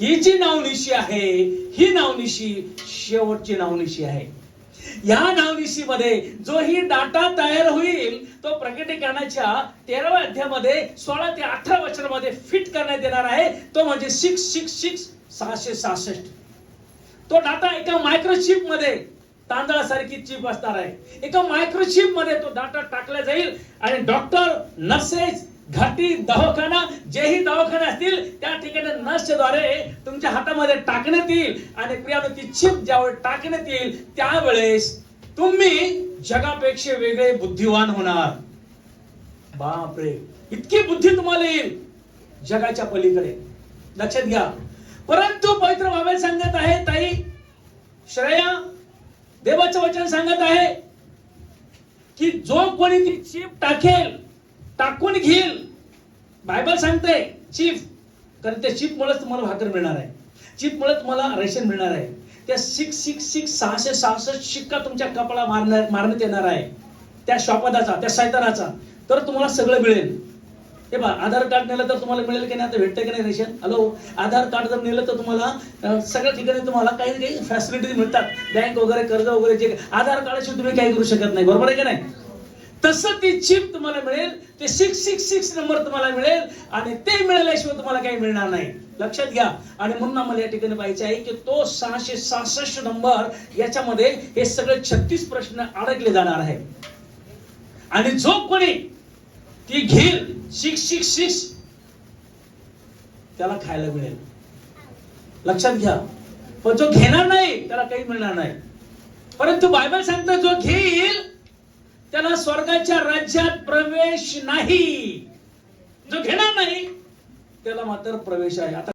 ही जी नावनिशी आहे ही नावनिशी शेवटची नावनिशी आहे. या नावनिशीमध्ये जो ही डाटा तयार होईल तो प्रकटीकरणाच्या तेराव्या अध्यामध्ये सोळा ते अठरा वचनामध्ये फिट करण्यात येणार आहे. तो म्हणजे सिक्स सिक्स सिक्स सहाशे सहासष्ट. तो डाटा एका मायक्रोचिपमध्ये तांदळासारखी चिप असणार आहे. एका मायक्रोचिपमध्ये तो डाटा टाकला जाईल आणि डॉक्टर नर्सेस घाटी दवाखाना जेही दवाखाने असतील त्या ठिकाणी नर्सच्या तुमच्या हातामध्ये टाकण्यात येईल आणि प्रियानो ती चिप ज्यावेळी टाकण्यात येईल त्यावेळेस तुम्ही जगापेक्षा वेगळे बुद्धिवान होणार. बापरे इतकी बुद्धी तुम्हाला येईल जगाच्या पलीकडे. लक्षात घ्या. परंतु पवित्र बाबा सांगत आहे ताई श्रेया देवाचं वचन सांगत आहे की जो कोणी ती चिप टाकेल टाकून घेईल. बायबल सांगते चिप कारण त्या चिप मुळे तुम्हाला भाकर मिळणार आहे. चिप मुळे तुम्हाला रेशन मिळणार आहे. त्या सिक्स सिक्स सिक्स सहाशे सहासष्ट शिक्का तुमच्या कपाळा मारणार मारण्यात येणार आहे. त्या शॉपदाचा त्या सैतानाचा. तर तुम्हाला सगळं मिळेल. हे बा आधार कार्ड नेलं तर तुम्हाला मिळेल की नाही? आता भेटतं की नाही रेशन? हॅलो आधार कार्ड जर नेलं तर तुम्हाला सगळ्या ठिकाणी तुम्हाला काही ना काही फॅसिलिटीज मिळतात. बँक वगैरे कर्ज वगैरे जे आधार कार्डाशिवाय तुम्ही काही करू शकत नाही. बरोबर आहे की नाही? तसं ती चिप तुम्हाला मिळेल. ते सिक्स सिक्स सिक्स नंबर तुम्हाला मिळेल. आणि ते मिळाल्याशिवाय तुम्हाला काही मिळणार नाही. लक्षात घ्या. आणि म्हणून आम्हाला या ठिकाणी पाहिजे आहे की तो सहाशे सहासष्ट नंबर याच्यामध्ये हे सगळे छत्तीस प्रश्न अडकले जाणार आहे आणि जो कोणी ती घेईल सिक्स सिक्स सिक्स त्याला खायला मिळेल. लक्षात घ्या. पण जो घेणार नाही त्याला काही मिळणार नाही. परंतु बायबल सांगतो जो घेईल त्याला स्वर्गाच्या राज्यात प्रवेश नाही. जो घेणार नाही त्याला मात्र प्रवेश आहे. आता